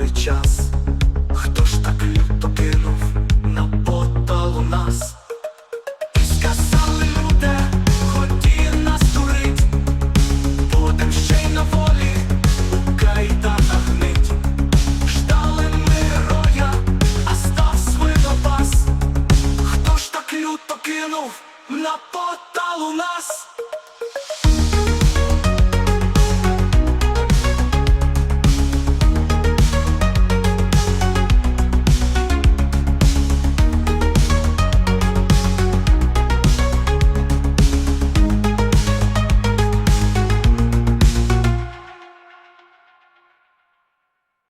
щасливий час, хто ж так люто кинув на поталу нас? Сказали люди, хотів нас дурить, будем ще й на волі у кайданах. Ждали ми роя, а став свинопас. Хто ж так люто кинув на поталу нас?